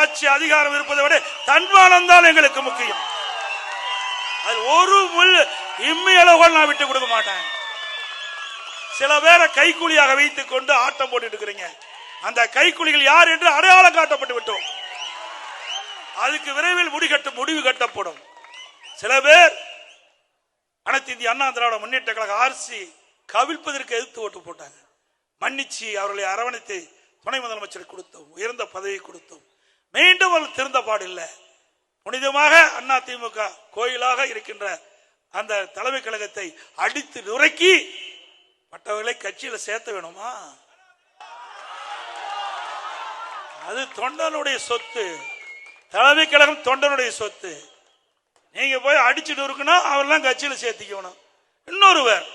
ஆட்சி அதிகாரம் இருப்பதை விட தன்மானம் தான் எங்களுக்கு முக்கியம். அது ஒரு முள் இம்மி நான் விட்டு கொடுக்க மாட்டேன். சில பேரை கைக்கூலியாக வைத்துக் கொண்டு ஆட்டம் போட்டுட்டு இருக்கிறீங்க. அந்த கைக்கூலிகள் யார் என்று அடையாளம் காட்டப்பட்டு விட்டோம். அதுக்கு விரைவில் முடிகட்ட முடிவு கட்டப்படும். சில பேர் அனைத்து இந்திய அண்ணா திராவிட முன்னேற்ற கழக ஆர்சி கவிழ்ப்பதற்கு எதிர்த்து ஓட்டு போட்டாங்க. மன்னிச்சு அவர்களை அரவணைத்து துணை முதலமைச்சர் கொடுத்தோம். உயர்ந்த பதவி கொடுத்தோம். மீண்டும் அவர்கள் திருந்த பாடில்லை புனிதமாக அண்ணா திமுக கோயிலாக இருக்கின்ற அந்த தலைமை கழகத்தை அடித்து நுரைக்கி மற்றவர்களை கட்சியில சேர்த்த வேணுமா? அது தொண்டனுடைய சொத்து. தலைமை கழகம் தொண்டனுடைய சொத்து. நீங்க போய் அடிச்சுட்டு இருக்கணும் அவரெல்லாம் கட்சியில சேர்த்திக்கணும். இன்னொருவர்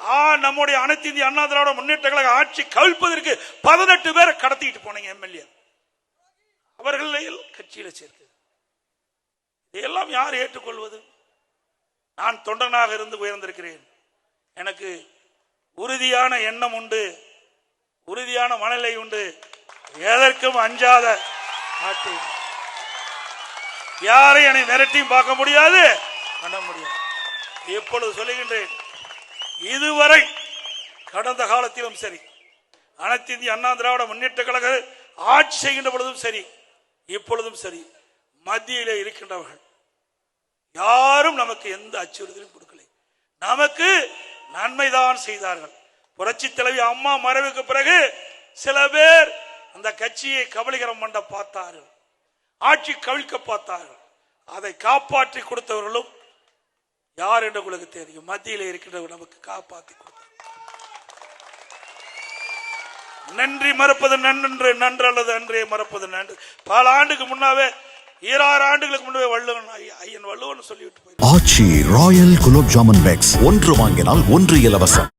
ஆ நம்முடைய அனைத்து இந்திய அண்ணா திராவிட முன்னேற்ற கழக ஆட்சி கவிழ்ப்பதற்கு பதினெட்டு பேரை கடத்திட்டு போனீங்க எம்எல்ஏ. அவர்களை கட்சியில் சேர்த்து இதையெல்லாம் யார் ஏற்றுக்கொள்வது? நான் தொண்டனாக இருந்து உயர்ந்திருக்கிறேன். எனக்கு உறுதியான எண்ணம் உண்டு. உறுதியான மனநிலை உண்டு. எதற்கும் அஞ்சாத நாட்டு யாரையும் என்னை மிரட்டியும் பார்க்க முடியாது பண்ண முடியாது. எப்பொழுது சொல்லுகின்றேன் இதுவரை கடந்த காலத்திலும் சரி அனைத்து இந்திய அண்ணா திராவிட முன்னேற்ற கழக ஆட்சி செய்கின்ற பொழுதும் சரி இப்பொழுதும் சரி மத்தியிலே இருக்கின்றவர்கள் யாரும் நமக்கு எந்த அச்சுறுத்தலும் கொடுக்கலை. நமக்கு நன்மைதான் செய்தார்கள். புரட்சி தலைவி அம்மா மறைவுக்கு பிறகு சில பேர் அந்த கட்சியை கபலிகரம் பண்ண பார்த்தார்கள். ஆட்சி கவிழ்க்க பார்த்தார்கள். அதை காப்பாற்றி கொடுத்தவர்களும் யார் என்று உங்களுக்கு தெரியும். மத்தியில் இருக்கின்றவர் நமக்கு காப்பாற்றி நன்றி மறப்பது நன்று நன்று அல்லது அன்றே மறப்பது நன்று. பல ஆண்டுக்கு முன்னாவே ஈராறு ஆண்டுகளுக்கு முன்னே வள்ளுவன் ஐயன் வள்ளுவன் சொல்லிவிட்டு போய் ஆச்சி ராயல் குலோப் ஜாமுன் பேக்ஸ் ஒன்று வாங்கினால் ஒன்று இலவசம்.